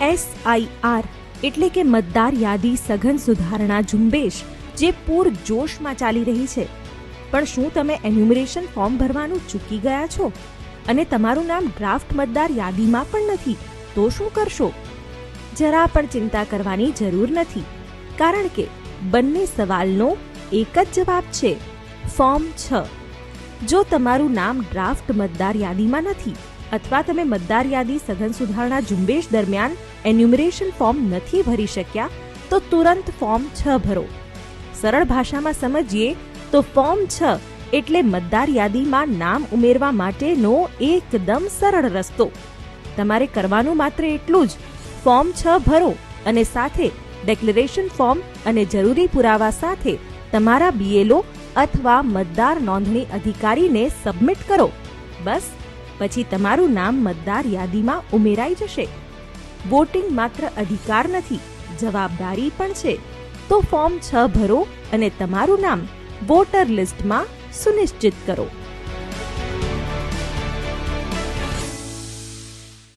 SIR એટલે કે મતદાર યાદી સઘન સુધારણા ઝુંબેશ, જે પૂર જોશમાં ચાલી રહી છે. પણ શું તમે એન્યુમરેશન ફોર્મ ભરવાનું ચૂકી ગયા છો? અને તમારું નામ ડ્રાફ્ટ મતદાર યાદીમાં પણ નથી, તો શું કરશો? જરા પણ ચિંતા કરવાની જરૂર નથી, કારણ કે બંને સવાલનો એક જ જવાબ છે, ફોર્મ છ. જો તમારું નામ ડ્રાફ્ટ મતદાર યાદીમાં નથી અથવા તમે મતદાર યાદી, સઘન સુધારણા, ઝુંબેશ દરમિયાન એન્યુમરેશન ફોર્મ નથી ભરી શક્યા, તો તુરંત ફોર્મ છ ભરો. સરળ ભાષામાં સમજીએ તો ફોર્મ છ એટલે મતદાર યાદીમાં નામ ઉમેરવા માટેનો એકદમ સરળ રસ્તો. તમારે કરવાનું માત્ર એટલું જ ફોર્મ છ ભરો અને સાથે ડેક્લેરેશન ફોર્મ અને જરૂરી પુરાવા સાથે તમારા બીએલઓ અથવા મતદાર નોંધણી અધિકારીને સબમિટ કરો. બસ પછી તમારું નામ મતદાર યાદીમાં ઉમેરાઈ જશે. વોટિંગ માત્ર અધિકાર નથી, જવાબદારી પણ છે. તો ફોર્મ છ ભરો અને તમારું નામ વોટર લિસ્ટમાં સુનિશ્ચિત કરો.